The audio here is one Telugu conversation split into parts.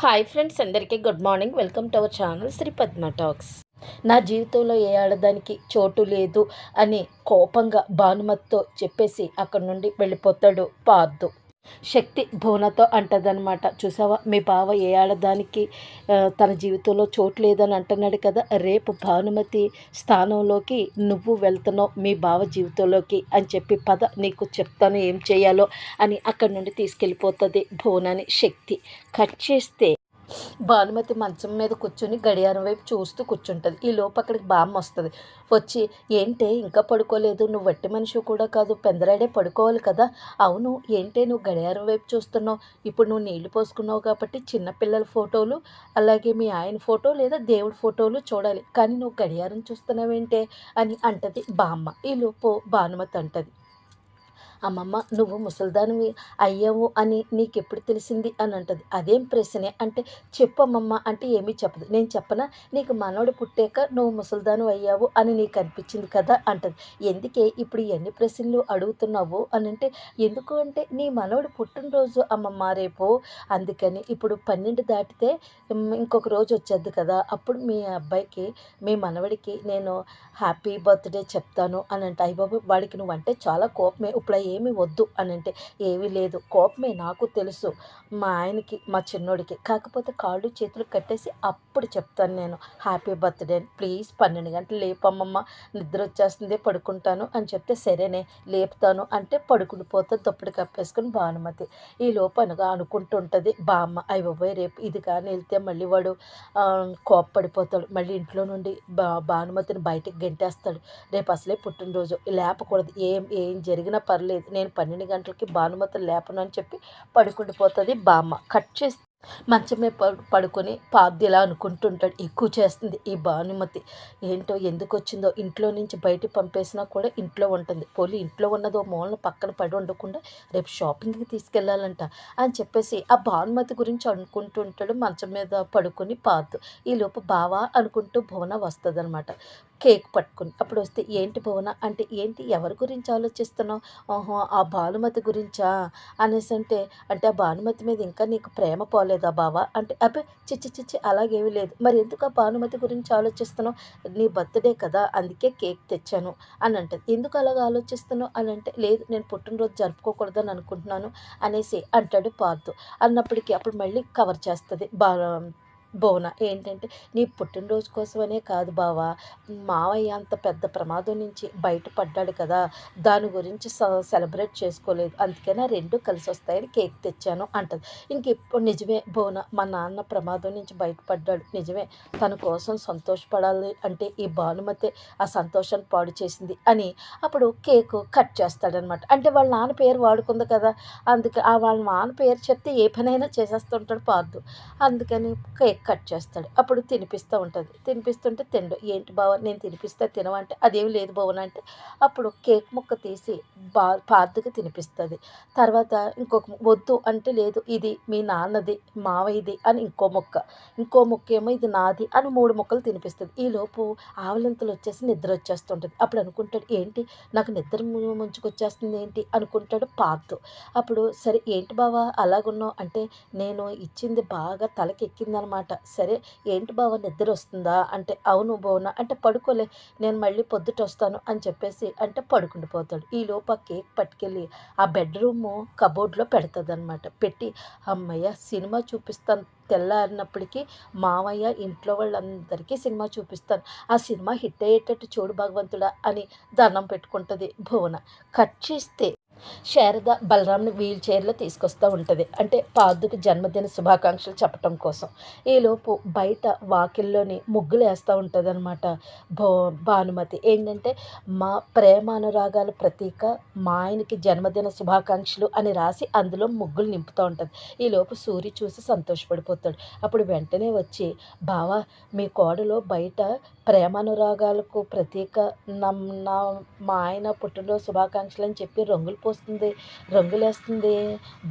హాయ్ ఫ్రెండ్స్ అందరికీ good morning. Welcome to our channel Sri Padma talks. నా జీవితంలో ఏ ఆడదానికి చోటు లేదు అని కోపంగా భానుమతితో చెప్పేసి అక్కడి నుండి వెళ్ళిపోతాడు పార్దు. శక్తి భువనతో అంటదనమాట చూసావా? మీ బావ ఏ ఆడదానికి తన జీవితంలో చోటు లేదని అంటున్నాడు కదా. రేపు భానుమతి స్థానంలోకి నువ్వు వెళ్తున్నావు మీ బావ జీవితంలోకి అని చెప్పి పద నీకు చెప్తాను ఏం చేయాలో అని అక్కడి నుండి తీసుకెళ్ళిపోతుంది భువనాన్ని శక్తి. కట్ చేస్తే భానుమతి మంచం మీద కూర్చొని గడియారం వైపు చూస్తూ కూర్చుంటుంది. ఈ లోపు అక్కడికి బామ్మ వస్తుంది. వచ్చి ఏంటే? ఇంకా పడుకోలేదు. నువ్వు వట్టి మనిషి కూడా కాదు. పెందరాడే పడుకోవాలి కదా. అవును ఏంటే? నువ్వు గడియారం వైపు చూస్తున్నావు. ఇప్పుడు నువ్వు నీళ్ళు పోసుకున్నావు కాబట్టి చిన్నపిల్లల ఫోటోలు అలాగే మీ ఆయన ఫోటో లేదా దేవుడి ఫోటోలు చూడాలి. కానీ నువ్వు గడియారం చూస్తున్నావేంటే? అని అంటది బామ్మ. ఈ లోపు భానుమతి అంటది. అమ్మమ్మ నువ్వు ముసల్దానివి అయ్యావు అని నీకెప్పుడు తెలిసింది? అని అంటది. అదేం ప్రశ్నే? అంటే చెప్పు అమ్మమ్మ అంటే ఏమీ చెప్పదు. నేను చెప్పనా? నీకు మనవడు పుట్టాక నువ్వు ముసల్దాను అయ్యావు అని నీకు అనిపించింది కదా? అంటది. ఎందుకే? ఇప్పుడు ఎన్ని ప్రశ్నలు అడుగుతున్నావు? అని అంటే ఎందుకు అంటే నీ మనవడు పుట్టినరోజు అమ్మమ్మ రేపు. అందుకని ఇప్పుడు పన్నెండు దాటితే ఇంకొక రోజు వచ్చేది కదా. అప్పుడు మీ అబ్బాయికి మీ మనవడికి నేను హ్యాపీ బర్త్డే చెప్తాను అని అంటే అయ్యబాబు వాడికి నువ్వంటే చాలా కోపమే. ఇప్పుడు ఏమి వద్దు అని అంటే ఏమీ లేదు. కోపమే నాకు తెలుసు మా ఆయనకి మా చిన్నోడికి. కాకపోతే కాళ్ళు చేతులు కట్టేసి అప్పుడు చెప్తాను నేను. Happy birthday. అని ప్లీజ్ పన్నెండు గంటలు లేపమ్మమ్మ. నిద్ర వచ్చేస్తుంది పడుకుంటాను అని చెప్తే సరేనే లేపుతాను అంటే పడుకుని పోతే దుప్పటి కప్పేసుకుని భానుమతి. ఈ లోపనగా అనుకుంటుంటుంది బామ్మ అయ్య బాబోయ్ రేపు ఇది కానీ వెళ్తే మళ్ళీ వాడు ఆ, కోప్పడిపోతాడు. మళ్ళీ ఇంట్లో నుండి బా భానుమతిని బయటకు గెంటేస్తాడు. రేపు అసలే పుట్టినరోజు. లేపకూడదు. ఏం ఏం జరిగినా పర్లేదు. నేను పన్నెండు గంటలకి భానుమతులు లేపను అని చెప్పి పడుకుండిపోతుంది బామ్మ. కట్ చేసి మంచమే పడు పడుకొని పాద్యలా అనుకుంటుంటాడు. ఎక్కువ చేస్తుంది ఈ భానుమతి. ఏంటో ఎందుకు వచ్చిందో ఇంట్లో నుంచి బయట పంపేసినా కూడా ఇంట్లో ఉంటుంది. పోలీ ఇంట్లో ఉన్నదో మూలన పక్కన పడి ఉండకుండా రేపు షాపింగ్కి తీసుకెళ్ళాలంట అని చెప్పేసి ఆ భానుమతి గురించి అనుకుంటుంటాడు. మంచం మీద పడుకొని పాదు ఈ బావా అనుకుంటూ భువన వస్తుంది అనమాట కేక్ పట్టుకుని అప్పుడు వస్తే ఏంటి భువన అంటే ఏంటి ఎవరి గురించి ఆలోచిస్తున్నావు? ఓహో ఆ భానుమతి గురించా? అనేసి అంటే అంటే ఆ భానుమతి మీద ఇంకా నీకు ప్రేమ పోలేదా బావా? అంటే అబ్బే చిచ్చి చిచ్చి అలాగేమీ లేదు. మరి ఎందుకు ఆ భానుమతి గురించి ఆలోచిస్తున్నావు? నీ బర్త్డే కదా అందుకే కేక్ తెచ్చాను. అని అంటది. ఎందుకు అలాగ ఆలోచిస్తున్నావు? అని అంటే లేదు నేను పుట్టినరోజు జరుపుకోకూడదని అనుకుంటున్నాను. అనేసి అంటాడు పార్థు. అన్నప్పటికీ అప్పుడు మళ్ళీ కవర్ చేస్తుంది. బా బోన. ఏంటంటే నీ పుట్టినరోజు కోసమనే కాదు బావా. మావయ్య అంత పెద్ద ప్రమాదం నుంచి బయటపడ్డాడు కదా. దాని గురించి స- సెలబ్రేట్ చేసుకోలేదు. అందుకని ఆ రెండు కలిసి వస్తాయని కేక్ తెచ్చాను అంటది. ఇంక ఇప్పుడు నిజమే బోన మా నాన్న ప్రమాదం నుంచి బయటపడ్డాడు. నిజమే తన కోసం సంతోషపడాలి అంటే ఈ భానుమతే ఆ సంతోషాన్ని పాడు చేసింది అని అప్పుడు కేక్ కట్ చేస్తాడనమాట. అంటే వాళ్ళ నాన్న పేరు వాడుకుంది కదా. అందుకే ఆ వాళ్ళ నాన్న పేరు చెప్తే ఏ పనైనా చేసేస్తుంటాడు పార్దు. అందుకని కేక్ కట్ చేస్తాడు. అప్పుడు తినిపిస్తూ ఉంటుంది. తినిపిస్తుంటే తిండు. ఏంటి బావ నేను తినిపిస్తే తినవంటే అదేమి లేదు భవన్ అంటే అప్పుడు కేక్ ముక్క తీసి బా పాతగా తినిపిస్తుంది. తర్వాత ఇంకొక వద్దు అంటే లేదు ఇది మీ నాన్నది మావయ్యది అని ఇంకో ముక్క. ఇంకో ముక్క ఏమో ఇది నాది అని మూడు ముక్కలు తినిపిస్తుంది. ఈలోపు ఆవలింతలు వచ్చేసి నిద్ర వచ్చేస్తుంటుంది. అప్పుడు అనుకుంటాడు ఏంటి? నాకు నిద్ర ముంచుకొచ్చేస్తుంది ఏంటి? అనుకుంటాడు పార్దు అప్పుడు సరే ఏంటి బావా అలాగున్నావు? అంటే నేను ఇచ్చింది బాగా తలకెక్కిందనమాట. అనమాట. సరే ఏంటి బావ నిద్ర వస్తుందా అంటే అవును బోనా అంటే పడుకోలే నేను మళ్ళీ పొద్దుట వస్తాను అని చెప్పేసి అంటే పడుకుండిపోతాడు ఈ ఆ కేక్ పట్టుకెళ్ళి ఆ బెడ్రూమ్ కబోర్డ్లో పెడుతుంది అనమాట పెట్టి అమ్మయ్య సినిమా చూపిస్తాను తెల్లారినప్పటికీ మావయ్య ఇంట్లో వాళ్ళందరికీ సినిమా చూపిస్తాను. ఆ సినిమా హిట్ అయ్యేటట్టు చూడు భగవంతుడా అని దండం పెట్టుకుంటుంది భువన. కట్ చేస్తే శారద బలరాంని వీల్ చైర్లో తీసుకొస్తూ ఉంటుంది. అంటే పాదుకు జన్మదిన శుభాకాంక్షలు చెప్పటం కోసం. ఈలోపు బయట వాకిల్లోని ముగ్గులు వేస్తూ ఉంటుంది అనమాట భో భానుమతి. ఏంటంటే మా ప్రేమ అనురాగాల ప్రతీక మా ఆయనకి జన్మదిన శుభాకాంక్షలు అని రాసి అందులో ముగ్గులు నింపుతూ ఉంటుంది. ఈలోపు సూర్య చూసి సంతోషపడిపోతాడు. అప్పుడు వెంటనే వచ్చి బావా మీ కోడలో బయట ప్రేమానురాగాలకు ప్రతీక నమ్ నా మా ఆయన పుట్టినరోజు శుభాకాంక్షలు అని చెప్పి రంగులు పోసి వస్తుంది రంగులేస్తుంది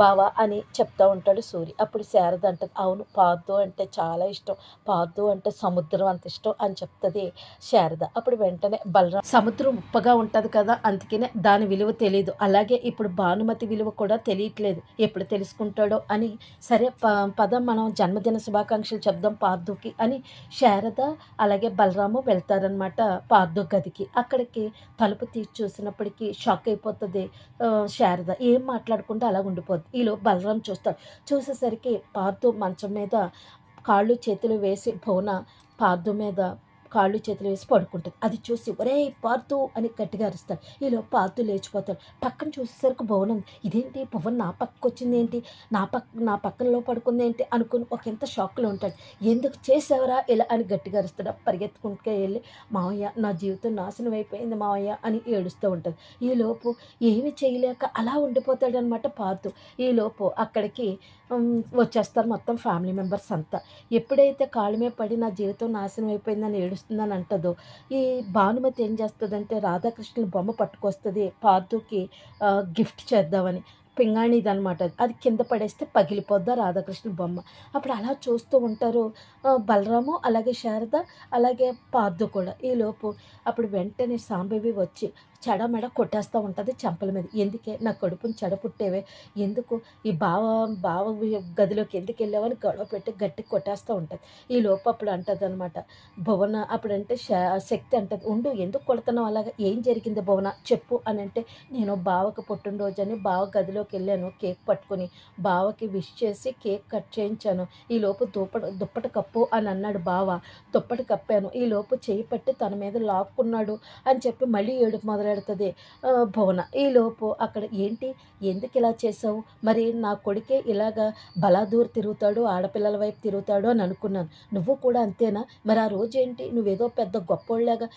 బావా అని చెప్తా ఉంటాడు సూరి. అప్పుడు శారద అంటది అవును పార్దు అంటే చాలా ఇష్టం పార్దు అంటే సముద్రం అంత ఇష్టం అని చెప్తుంది శారద. అప్పుడు వెంటనే బలరాం సముద్రం ఉప్పగా ఉంటుంది కదా అందుకనే దాని విలువ తెలియదు అలాగే ఇప్పుడు భానుమతి విలువ కూడా తెలియట్లేదు ఎప్పుడు తెలుసుకుంటాడో అని సరే ప పదం మనం జన్మదిన శుభాకాంక్షలు చెప్దాం పార్దుకి అని శారద అలాగే బలరాము వెళ్తారనమాట పార్దు గదికి. అక్కడికి తలుపు తీసి చూసినప్పటికీ షాక్ అయిపోతుంది. శారద ఏం మాట్లాడకుండా అలా ఉండిపోద్ది. ఈలో బలరాం చూస్తాడు. చూసేసరికి పార్థు మంచం మీద కాళ్ళు చేతులు వేసి భువన పార్థు మీద కాళ్ళు చేతులు వేసి పడుకుంటుంది. అది చూసి ఒరే పార్తు అని గట్టిగా అరుస్తాడు. ఈలో పార్తు లేచిపోతాడు. పక్కన చూసేసరికి భువన్ ఉంది. ఇదేంటి? భువన్ నా పక్కకు వచ్చింది ఏంటి నా పక్క నా పక్కనలో పడుకుంది ఏంటి అనుకుని ఒక ఎంత షాక్లో ఉంటాడు. ఎందుకు చేసావరా ఇలా? అని గట్టిగా అరుస్తాడు. పరిగెత్తుకుంటే వెళ్ళి మావయ్య నా జీవితం నాశనం అయిపోయింది మావయ్య అని ఏడుస్తూ ఉంటుంది ఈలోపు ఏమి చేయలేక అలా ఉండిపోతాడు అనమాట పార్తు ఈలోపు అక్కడికి వచ్చేస్తారు మొత్తం ఫ్యామిలీ మెంబర్స్ అంతా. ఎప్పుడైతే కాళ్ళ మీద పడి నా జీవితం నాశనం అయిపోయిందని ఏడుస్తుందని అంటదో. ఈ భానుమతి ఏం చేస్తుందంటే రాధాకృష్ణుల బొమ్మ పట్టుకొస్తుంది పార్థుకి గిఫ్ట్ చేద్దామని. పింగాణిది అనమాట అది కింద పడేస్తే పగిలిపోద్దా రాధాకృష్ణ బొమ్మ. అప్పుడు అలా చూస్తూ ఉంటారు బలరాము అలాగే శారద అలాగే పార్థు కూడా. ఈలోపు అప్పుడు వెంటనే సాంబవి వచ్చి చెడమెడ కొట్టేస్తూ ఉంటుంది చెంపల మీద. ఎందుకే? నా కడుపుని చెడ పుట్టేవే. ఎందుకు? ఈ బావ బావ గదిలోకి ఎందుకు వెళ్ళావని గొడవ పెట్టి గట్టి కొట్టేస్తూ ఉంటుంది. ఈ లోపు అప్పుడు అంటుంది అనమాట భువన అప్పుడంటే శక్తి అంటది. ఉండు ఎందుకు కొడుతున్నావు అలాగా? ఏం జరిగింది భువన? చెప్పు అని అంటే నేను బావకు పుట్టినరోజు అని బావ గదిలో గదిలోకి వెళ్ళాను కేక్ పట్టుకొని బావకి విష్ చేసి కేక్ కట్ చేయించాను. ఈలోపు దుప్పట దుప్పటి కప్పు అని అన్నాడు బావ. దుప్పటి కప్పాను. ఈలోపు చేయి పట్టి తన మీద లాక్కున్నాడు అని చెప్పి మళ్ళీ ఏడుపు మొదలెడుతుంది. భువన ఈ లోపు అక్కడ ఏంటి? ఎందుకు ఇలా చేసావు మరి నా కొడుకే ఇలాగా బలాదూర్ తిరుగుతాడు ఆడపిల్లల వైపు తిరుగుతాడు అని అనుకున్నాను. నువ్వు కూడా అంతేనా? మరి ఆ రోజు ఏంటి నువ్వేదో పెద్ద గొప్పోళ్ళగా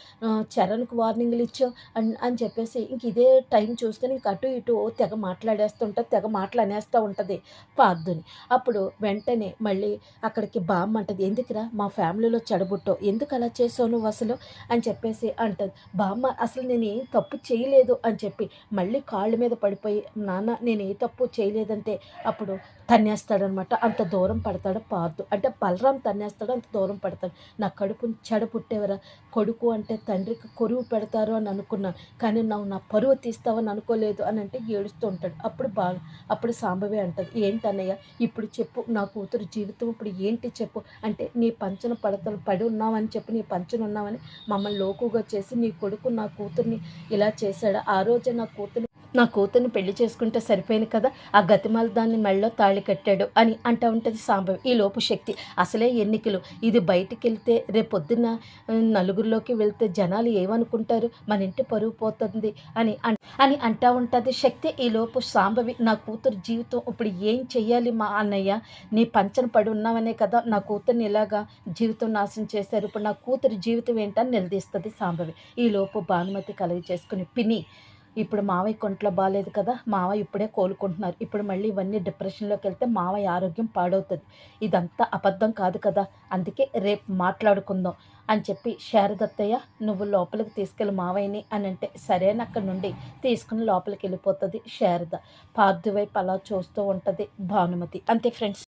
చరణ్కు వార్నింగ్లు ఇచ్చావు అని అని చెప్పేసి ఇంక ఇదే టైం చూసుకొని ఇంక అటు ఇటు తెగ మాట్లాడేస్తాను ఉంటుంది తెగ మాటలు అనేస్తూ ఉంటుంది. పార్థుని అప్పుడు వెంటనే మళ్ళీ అక్కడికి బామ్మ అంటది ఎందుకురా మా ఫ్యామిలీలో చెడబుట్టో? ఎందుకు అలా చేసావు నువ్వు అసలు? అని చెప్పేసి అంటది. బామ్మ అసలు నేను ఏం తప్పు చేయలేదు అని చెప్పి మళ్ళీ కాళ్ళ మీద పడిపోయి నాన్న నేను ఏ తప్పు చేయలేదంటే అప్పుడు తన్నేస్తాడనమాట. అంత దూరం పడతాడు పార్దు అంటే బలరాం తన్నేస్తాడు అంత దూరం పడతాడు. నా కడుపుని చెడ పుట్టేవరా కొడుకు అంటే తండ్రికి కొరువు పెడతారు అని అనుకున్నాను కానీ నువ్వు నా పరువు తీస్తావని అనుకోలేదు అని అంటే ఏడుస్తూ ఉంటాడు. అప్పుడు బా అప్పుడు సాంబవి అంటది. ఏంటన్నయ్య ఇప్పుడు చెప్పు నా కూతురు జీవితం ఇప్పుడు ఏంటి చెప్పు? అంటే నీ పంచన పడతలు పడి ఉన్నావని చెప్పి నీ పంచన ఉన్నావని మమ్మల్ని లోకుగా చేసి నీ కొడుకు నా కూతుర్ని ఇలా చేశాడు. ఆ రోజే నా కూతురు నా కూతుర్ని పెళ్ళి చేసుకుంటే సరిపోయింది కదా ఆ గతిమాల దాన్ని మెళ్ళలో తాళి కట్టాడు అని అంటూ ఉంటుంది సాంబవి. ఈ లోపు శక్తి. అసలే ఎన్నికలు. ఇది బయటికి వెళ్తే రేపొద్దున నలుగురిలోకి వెళ్తే జనాలు ఏమనుకుంటారు? మన ఇంటి పరుగు పోతుంది అని అన్- అని అంటా ఉంటుంది శక్తి. ఈ లోపు సాంబవి నా కూతురు జీవితం ఇప్పుడు ఏం చెయ్యాలి మా అన్నయ్య? నీ పంచన పడి ఉన్నావనే కదా నా కూతుర్ని ఇలాగా జీవితం నాశనం చేశారు? ఇప్పుడు నా కూతురు జీవితం ఏంటని నిలదీస్తుంది సాంబవి. ఈ లోపు భానుమతి కలుగు చేసుకుని పిని ఇప్పుడు మావయ్య కొంట్లో బాగాలేదు కదా మావయ్య ఇప్పుడే కోలుకుంటున్నారు. ఇప్పుడు మళ్ళీ ఇవన్నీ డిప్రెషన్లోకి వెళ్తే మావయ్య ఆరోగ్యం పాడవుతుంది. ఇదంతా అబద్ధం కాదు కదా అందుకే రేపు మాట్లాడుకుందాం అని చెప్పి శారదత్తయ్య నువ్వు లోపలికి తీసుకెళ్ళి మావయ్యని అని అంటే సరేన అక్కడి నుండి తీసుకుని లోపలికి వెళ్ళిపోతుంది శారద. పార్థివైపు అలా చూస్తూ ఉంటుంది భానుమతి. అంతే ఫ్రెండ్స్.